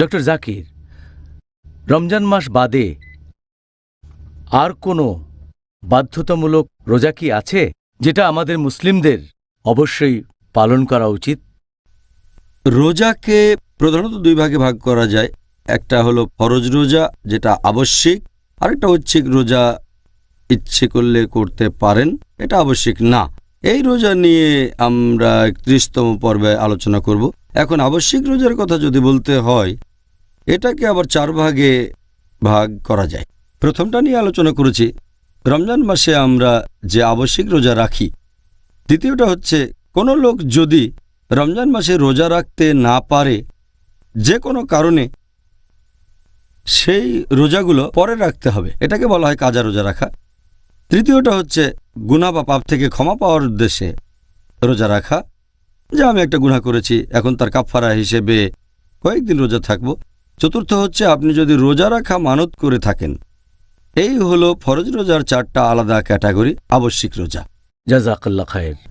Doctor Zakir, Ramzan মাস বাদে আর কোনো বাধ্যতামূলক রোজা কি আছে যেটা আমাদের মুসলিমদের অবশ্যই পালন করা উচিত? রোজাকে প্রধানত দুই ভাগে ভাগ করা যায়। একটা হলো ফরজ রোজা, যেটা আবশ্যিক, আরেকটা হচ্ছে রোজা ইচ্ছে করলে করতে পারেন, এটা আবশ্যিক না। এই রোজা নিয়ে আমরা একত্রিশতম পর্বে আলোচনা করব। এখন আবশ্যিক রোজার কথা যদি বলতে হয় এটাকে আবার চার ভাগে ভাগ করা যায়। প্রথমটা নিয়ে আলোচনা করেছি, রমজান মাসে আমরা যে আবশ্যিক রোজা রাখি, দ্বিতীয়টা হচ্ছে কোনো লোক যদি রমজান মাসে রোজা রাখতে না পারে, যে কোনো কারণে সেই রোজাগুলো পরে রাখতে হবে। এটাকে বলা হয় কাজা রোজা রাখা। তৃতীয়টা হচ্ছে গুণা বা পাপ থেকে ক্ষমা পাওয়ার উদ্দেশ্যে রোজা রাখা, যে আমি একটা গুণা করেছি, এখন তার কাফারা হিসেবে কয়েকদিন রোজা থাকব। চতুর্থ হচ্ছে আপনি যদি রোজা রাখা মানত করে থাকেন। এই হলো ফরজ রোজার চারটা আলাদা ক্যাটাগরি, আবশ্যিক রোজা। জাজাকাল্লা খায়ের।